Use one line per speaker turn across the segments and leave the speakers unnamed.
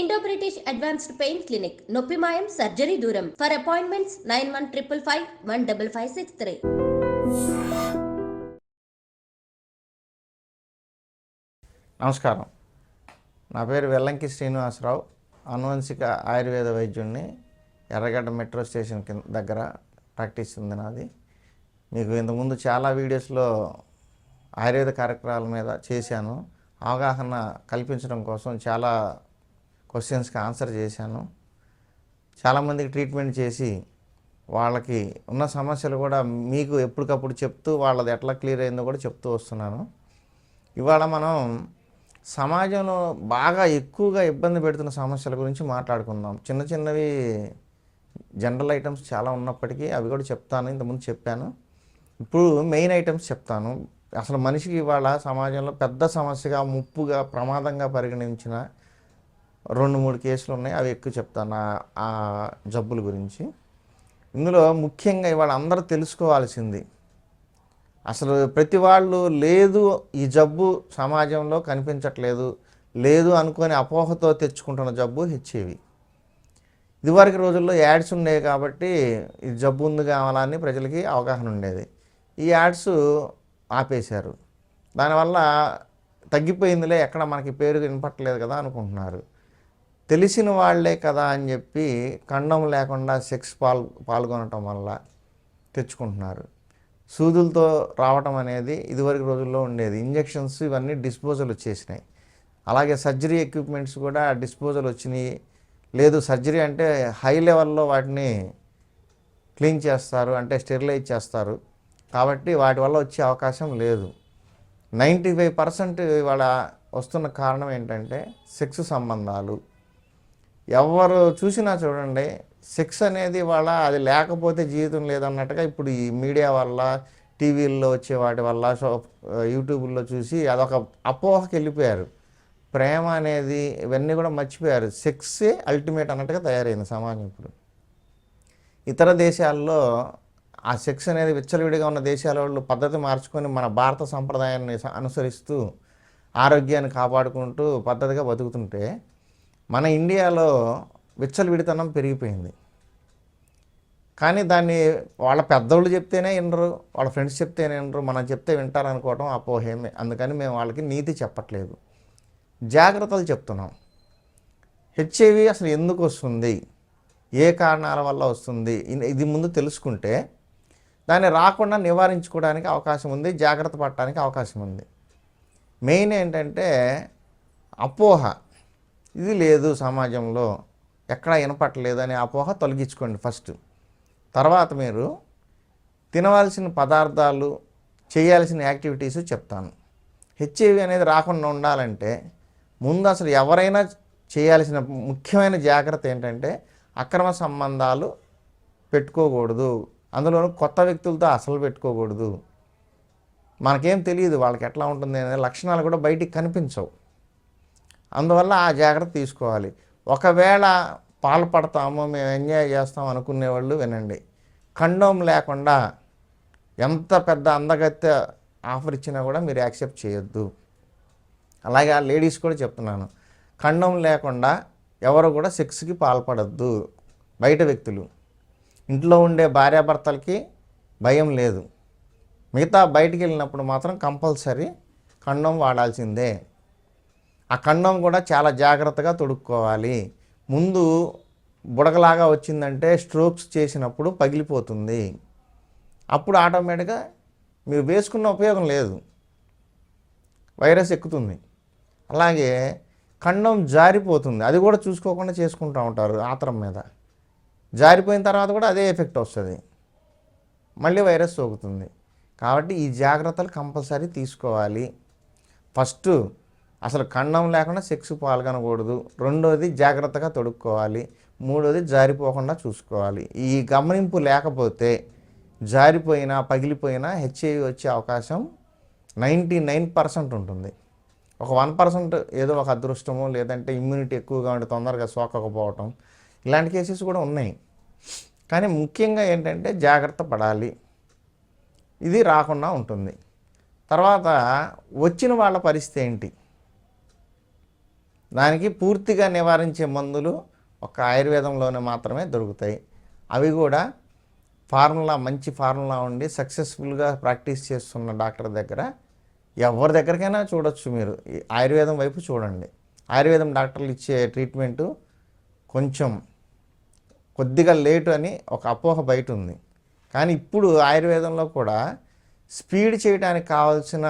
Indo British advanced pain clinic నొప్పి మాయం surgery దూరం for appointments nine one triple five one double five six three
నమస్కారం. నా పేరు వెల్లంకి శ్రీనివాసరావు. అనువంశిక ఆయుర్వేద వైద్యుడిని ఎర్రగడ్డ మెట్రో స్టేషన్ కింద దగ్గర ప్రాక్టీస్ ఉంది నాది. మీకు ఇంతకుముందు చాలా వీడియోస్లో ఆయుర్వేద కార్యక్రమాల మీద చేశాను. అవగాహన కల్పించడం కోసం చాలా క్వశ్చన్స్కి ఆన్సర్ చేశాను. చాలామందికి ట్రీట్మెంట్ చేసి వాళ్ళకి ఉన్న సమస్యలు కూడా మీకు ఎప్పటికప్పుడు చెప్తూ వాళ్ళది ఎట్లా క్లియర్ అయిందో కూడా చెప్తూ వస్తున్నాను. ఇవాళ మనం సమాజంలో బాగా ఎక్కువగా ఇబ్బంది పెడుతున్న సమస్యల గురించి మాట్లాడుకుందాం. చిన్న చిన్నవి జనరల్ ఐటమ్స్ చాలా ఉన్నప్పటికీ అవి కూడా చెప్తాను. ఇంతకుముందు చెప్పాను. ఇప్పుడు మెయిన్ ఐటమ్స్ చెప్తాను. అసలు మనిషికి ఇవాళ సమాజంలో పెద్ద సమస్యగా ముప్పుగా ప్రమాదంగా పరిగణించిన రెండు మూడు కేసులు ఉన్నాయి. అవి ఎక్కువ చెప్తాను ఆ- జబ్బుల గురించి. ఇందులో ముఖ్యంగా ఇవాళ అందరూ తెలుసుకోవాల్సింది అసలు ప్రతి వాళ్ళు లేదు ఈ జబ్బు సమాజంలో కనిపించట్లేదు లేదు అనుకొని అపోహతో తెచ్చుకుంటున్న జబ్బు హెచ్ఐవి. ఇదివరకు రోజుల్లో యాడ్స్ ఉండేవి కాబట్టి ఈ జబ్బు ఉంది కావాలని ప్రజలకి అవగాహన ఉండేది. ఈ యాడ్స్ ఆపేశారు. దానివల్ల తగ్గిపోయిందిలే ఎక్కడ మనకి పేరు వినపట్టలేదు కదా అనుకుంటున్నారు. తెలిసిన వాళ్ళే కదా అని చెప్పి కండం లేకుండా సెక్స్ పాల్ పాల్గొనటం వల్ల తెచ్చుకుంటున్నారు. సూదులతో రావటం అనేది ఇదివరకు రోజుల్లో ఉండేది. ఇంజెక్షన్స్ ఇవన్నీ డిస్పోజల్ వచ్చేసినాయి. అలాగే సర్జరీ ఎక్విప్మెంట్స్ కూడా డిస్పోజల్ వచ్చినాయి. లేదు సర్జరీ అంటే హై లెవెల్లో వాటిని క్లీన్ చేస్తారు అంటే స్టెరిలైజ్ చేస్తారు. కాబట్టి వాటి వల్ల వచ్చే అవకాశం లేదు. నైంటీ ఫైవ్ పర్సెంట్ ఇవాళ వస్తున్న కారణం ఏంటంటే సెక్స్ సంబంధాలు. ఎవరు చూసినా చూడండి సెక్స్ అనేది వాళ్ళ అది లేకపోతే జీవితం లేదన్నట్టుగా ఇప్పుడు ఈ మీడియా వల్ల టీవీల్లో వచ్చే వాటి వల్ల సో యూట్యూబ్లో చూసి అదొక అపోహకి వెళ్ళిపోయారు. ప్రేమ అనేది ఇవన్నీ కూడా మర్చిపోయారు. సెక్సే అల్టిమేట్ అన్నట్టుగా తయారైంది సమాజం ఇప్పుడు. ఇతర దేశాల్లో ఆ సెక్స్ అనేది విచ్చలవిడిగా ఉన్న దేశాల వాళ్ళు పద్ధతి మార్చుకొని మన భారత సంప్రదాయాన్ని అనుసరిస్తూ ఆరోగ్యాన్ని కాపాడుకుంటూ పద్ధతిగా బతుకుతుంటే మన ఇండియాలో విచ్చలవిడితనం పెరిగిపోయింది. కానీ దాన్ని వాళ్ళ పెద్దోళ్ళు చెప్తేనే వినరు వాళ్ళ ఫ్రెండ్స్ చెప్తేనే వినరు మనం చెప్తే వింటారనుకోవడం అపోహేమే. అందుకని మేము వాళ్ళకి నీతి చెప్పట్లేదు. జాగ్రత్తలు చెప్తున్నాం. హెచ్ఐవి అసలు ఎందుకు వస్తుంది? ఏ కారణాల వల్ల వస్తుంది? ఇది ముందు తెలుసుకుంటే దాన్ని రాకుండా నివారించుకోవడానికి అవకాశం ఉంది జాగ్రత్త పడటానికి అవకాశం ఉంది. మెయిన్ ఏంటంటే అపోహ. ఇది లేదు సమాజంలో ఎక్కడా వినపట్టలేదు అనే అపోహ తొలగించుకోండి ఫస్ట్. తర్వాత మీరు తినవలసిన పదార్థాలు చేయాల్సిన యాక్టివిటీస్ చెప్తాను. హెచ్ఐవి అనేది రాకుండా ఉండాలంటే ముందు అసలు ఎవరైనా చేయాల్సిన ముఖ్యమైన జాగ్రత్త ఏంటంటే అక్రమ సంబంధాలు పెట్టుకోకూడదు. అందులోనూ కొత్త వ్యక్తులతో అసలు పెట్టుకోకూడదు. మనకేం తెలియదు వాళ్ళకి ఎట్లా ఉంటుంది అనే లక్షణాలు కూడా బయటికి కనిపించవు. అందువల్ల ఆ జాగ్రత్త తీసుకోవాలి. ఒకవేళ పాల్పడతాము మేము ఎంజాయ్ చేస్తాం అనుకునే వాళ్ళు వినండి. ఖండం లేకుండా ఎంత పెద్ద అందగత్య ఆఫర్ ఇచ్చినా కూడా మీరు యాక్సెప్ట్ చేయొద్దు. అలాగే ఆ లేడీస్ కూడా చెప్తున్నాను. ఖండం లేకుండా ఎవరు కూడా సెక్స్కి పాల్పడద్దు బయట వ్యక్తులు. ఇంట్లో ఉండే భార్యాభర్తలకి భయం లేదు. మిగతా బయటికి వెళ్ళినప్పుడు మాత్రం కంపల్సరీ ఖండం వాడాల్సిందే. ఆ ఖండం కూడా చాలా జాగ్రత్తగా తొడుక్కోవాలి. ముందు బుడగలాగా వచ్చిందంటే స్ట్రోక్స్ చేసినప్పుడు పగిలిపోతుంది. అప్పుడు ఆటోమేటిక్గా మీరు వేసుకున్న ఉపయోగం లేదు. వైరస్ ఎక్కుతుంది. అలాగే ఖండం జారిపోతుంది. అది కూడా చూసుకోకుండా చేసుకుంటూ ఉంటారు ఆత్రం మీద. జారిపోయిన తర్వాత కూడా అదే ఎఫెక్ట్ వస్తుంది. మళ్ళీ వైరస్ సోకుతుంది. కాబట్టి ఈ జాగ్రత్తలు కంపల్సరీ తీసుకోవాలి. ఫస్ట్ అసలు ఖండం లేకుండా సెక్స్ పాల్గొనకూడదు. రెండోది జాగ్రత్తగా తొడుక్కోవాలి. మూడోది జారిపోకుండా చూసుకోవాలి. ఈ గమనింపు లేకపోతే జారిపోయినా పగిలిపోయినా హెచ్ఐవి వచ్చే అవకాశం నైంటీ నైన్ పర్సెంట్ ఉంటుంది. ఒక వన్ పర్సెంట్ ఏదో ఒక అదృష్టము లేదంటే ఇమ్యూనిటీ ఎక్కువగా ఉండి తొందరగా సోకకపోవటం ఇలాంటి కేసెస్ కూడా ఉన్నాయి. కానీ ముఖ్యంగా ఏంటంటే జాగ్రత్త పడాలి. ఇది రాకుండా ఉంటుంది. తర్వాత వచ్చిన వాళ్ళ పరిస్థితి ఏంటి? దానికి పూర్తిగా నివారించే మందులు ఒక ఆయుర్వేదంలోనే మాత్రమే దొరుకుతాయి. అవి కూడా ఫార్ములా మంచి ఫార్ములా ఉండి సక్సెస్ఫుల్గా ప్రాక్టీస్ చేస్తున్న డాక్టర్ దగ్గర ఎవరి దగ్గరికైనా చూడొచ్చు మీరు. ఆయుర్వేదం వైపు చూడండి. ఆయుర్వేదం డాక్టర్లు ఇచ్చే ట్రీట్మెంటు కొంచెం కొద్దిగా లేటు అని ఒక అపోహ బయట ఉంది. కానీ ఇప్పుడు ఆయుర్వేదంలో కూడా స్పీడ్ చేయడానికి కావాల్సిన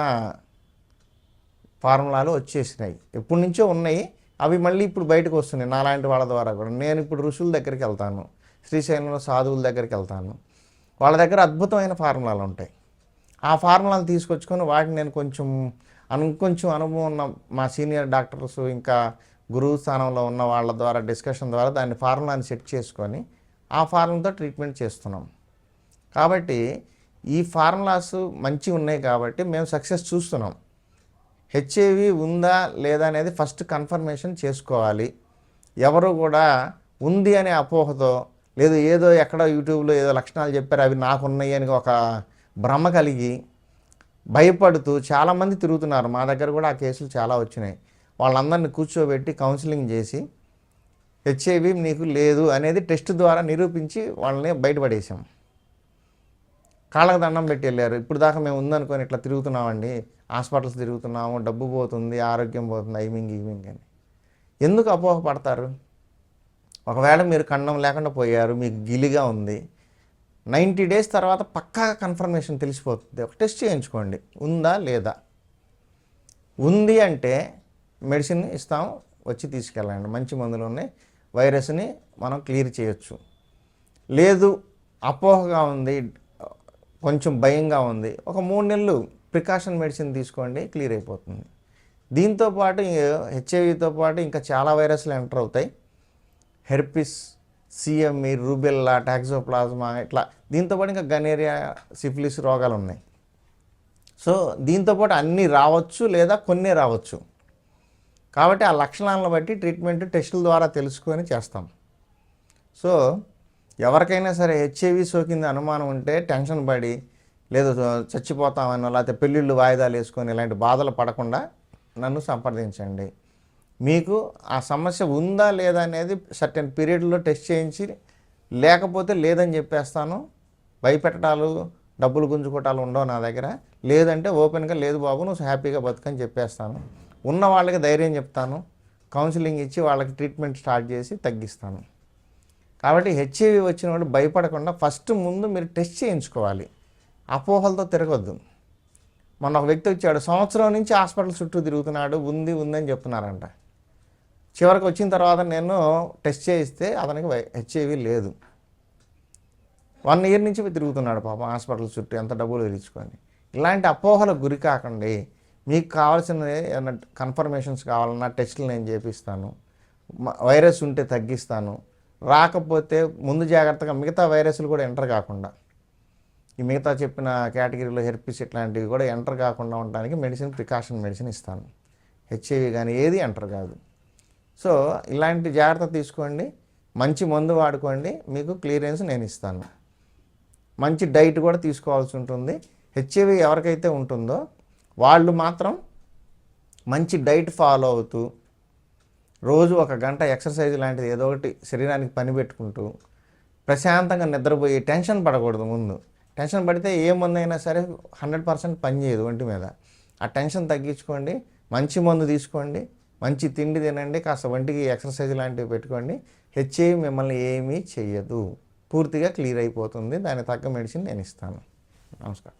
ఫార్ములాలు వచ్చేసినాయి. ఎప్పటి నుంచో ఉన్నాయి. అవి మళ్ళీ ఇప్పుడు బయటకు వస్తున్నాయి. నాలాంటి వాళ్ళ ద్వారా కూడా. నేను ఇప్పుడు ఋషుల దగ్గరికి వెళ్తాను. శ్రీశైలంలో సాధువుల దగ్గరికి వెళ్తాను. వాళ్ళ దగ్గర అద్భుతమైన ఫార్ములాలు ఉంటాయి. ఆ ఫార్ములాలు తీసుకొచ్చుకొని వాటిని నేను కొంచెం అను కొంచెం అనుభవం ఉన్న మా సీనియర్ డాక్టర్స్ ఇంకా గురువు స్థానంలో ఉన్న వాళ్ళ ద్వారా డిస్కషన్ ద్వారా దాన్ని ఫార్ములాని సెట్ చేసుకొని ఆ ఫార్ములాతో ట్రీట్మెంట్ చేస్తున్నాం. కాబట్టి ఈ ఫార్ములాస్ మంచి ఉన్నాయి కాబట్టి మేము సక్సెస్ చూస్తున్నాం. హెచ్ఐవి ఉందా లేదా అనేది ఫస్ట్ కన్ఫర్మేషన్ చేసుకోవాలి. ఎవరు కూడా ఉంది అనే అపోహతో లేదు ఏదో ఎక్కడో యూట్యూబ్లో ఏదో లక్షణాలు చెప్పారు అవి నాకున్నాయి అని ఒక భ్రమ కలిగి భయపడుతూ చాలామంది తిరుగుతున్నారు. మా దగ్గర కూడా ఆ కేసులు చాలా వచ్చినాయి. వాళ్ళందరినీ కూర్చోబెట్టి కౌన్సిలింగ్ చేసి హెచ్ఐవి నీకు లేదు అనేది టెస్ట్ ద్వారా నిరూపించి వాళ్ళని బయటపడేసాం. కాళ్ళకు దండం పెట్టి వెళ్ళారు. ఇప్పుడు దాకా మేము ఉందనుకొని ఇట్లా తిరుగుతున్నామండి. హాస్పిటల్స్ తిరుగుతున్నాము డబ్బు పోతుంది ఆరోగ్యం పోతుంది ఐమింగ్ ఈమింగ్ అని. ఎందుకు అపోహ పడతారు ఒకవేళ మీరు ఖండం లేకుండా పోయారు మీకు గిలిగా ఉంది నైంటీ డేస్ తర్వాత పక్కాగా కన్ఫర్మేషన్ తెలిసిపోతుంది. ఒక టెస్ట్ చేయించుకోండి. ఉందా లేదా? ఉంది అంటే మెడిసిన్ ఇస్తాము వచ్చి తీసుకెళ్ళండి. మంచి మందులు ఉన్నాయి. వైరస్ని మనం క్లియర్ చేయొచ్చు. లేదు అపోహగా ఉంది కొంచెం భయంగా ఉంది. ఒక మూడు నెలలు ప్రికాషన్ మెడిసిన్ తీసుకోండి క్లియర్ అయిపోతుంది. దీంతో పాటు హెచ్ఐవితో పాటు ఇంకా చాలా వైరస్లు ఎంటర్ అవుతాయి. హెర్పిస్ సిఎంఈ రూబెల్లా టాక్సోప్లాజ్మా ఇట్లా. దీంతో పాటు ఇంకా గనేరియా సిఫిలిస్ రోగాలు ఉన్నాయి. సో దీంతో పాటు అన్నీ రావచ్చు లేదా కొన్ని రావచ్చు. కాబట్టి ఆ లక్షణాలను బట్టి ట్రీట్మెంట్ టెస్టుల ద్వారా తెలుసుకొని చేస్తాం. సో ఎవరికైనా సరే హెచ్ఐవి సోకింది అనుమానం ఉంటే టెన్షన్ పడి లేదు చచ్చిపోతామనో లేకపోతే పెళ్ళిళ్ళు వాయిదాలు వేసుకొని ఇలాంటి బాధలు పడకుండా నన్ను సంప్రదించండి. మీకు ఆ సమస్య ఉందా లేదా అనేది సర్టెన్ పీరియడ్లో టెస్ట్ చేయించి లేకపోతే లేదని చెప్పేస్తాను. భయపెట్టడాలు డబ్బులు గుంజుకోవటాలు ఉండవు నా దగ్గర. లేదంటే ఓపెన్గా లేదు బాబు నువ్వు హ్యాపీగా బతుకని చెప్పేస్తాను. ఉన్న వాళ్ళకి ధైర్యం చెప్తాను. కౌన్సిలింగ్ ఇచ్చి వాళ్ళకి ట్రీట్మెంట్ స్టార్ట్ చేసి తగ్గిస్తాను. కాబట్టి హెచ్ఐవి వచ్చిన వాళ్ళు భయపడకుండా ఫస్ట్ ముందు మీరు టెస్ట్ చేయించుకోవాలి. అపోహలతో తిరగొద్దు. మొన్న ఒక వ్యక్తి వచ్చాడు సంవత్సరం నుంచి హాస్పిటల్ చుట్టూ తిరుగుతున్నాడు ఉంది ఉందని చెప్తున్నారంట. చివరికి వచ్చిన తర్వాత నేను టెస్ట్ చేయిస్తే అతనికి హెచ్ఐవి లేదు. వన్ ఇయర్ నుంచి తిరుగుతున్నాడు పాపం హాస్పిటల్ చుట్టూ ఎంత డబ్బులు తెచ్చుకొని ఇలాంటి అపోహలకు గురి కాకండి. మీకు కావాల్సిన ఏమైనా కన్ఫర్మేషన్స్ కావాలన్నా టెస్టులు నేను చేపిస్తాను. వైరస్ ఉంటే తగ్గిస్తాను. రాకపోతే ముందు జాగ్రత్తగా మిగతా వైరస్లు కూడా ఎంటర్ కాకుండా. ఈ మిగతా చెప్పిన కేటగిరీలో హెర్పిస్ ఇట్లాంటివి కూడా ఎంటర్ కాకుండా ఉండడానికి మెడిసిన్ ప్రికాషన్ మెడిసిన్ ఇస్తాను. హెచ్ఐవి కానీ ఏది ఎంటర్ కాదు. సో ఇలాంటి జాగ్రత్త తీసుకోండి. మంచి మందు వాడుకోండి. మీకు క్లియరెన్స్ నేను ఇస్తాను. మంచి డైట్ కూడా తీసుకోవాల్సి ఉంటుంది. హెచ్ఐవి ఎవరికైతే ఉంటుందో వాళ్ళు మాత్రం మంచి డైట్ ఫాలో అవుతూ రోజు ఒక గంట ఎక్సర్సైజ్ లాంటిది ఏదో ఒకటి శరీరానికి పని పెట్టుకుంటూ ప్రశాంతంగా నిద్రపోయి టెన్షన్ పడకూడదు ముందు. టెన్షన్ పడితే ఏ మందు అయినా సరే హండ్రెడ్ పర్సెంట్ పనిచేయదు ఒంటి మీద. ఆ టెన్షన్ తగ్గించుకోండి మంచి మందు తీసుకోండి మంచి తిండి తినండి కాస్త వంటికి ఎక్సర్సైజ్ లాంటివి పెట్టుకోండి హెచ్ఐ మిమ్మల్ని ఏమీ చెయ్యదు. పూర్తిగా క్లియర్ అయిపోతుంది. దానికి తగ్గ మెడిసిన్ నేను ఇస్తాను. నమస్కారం.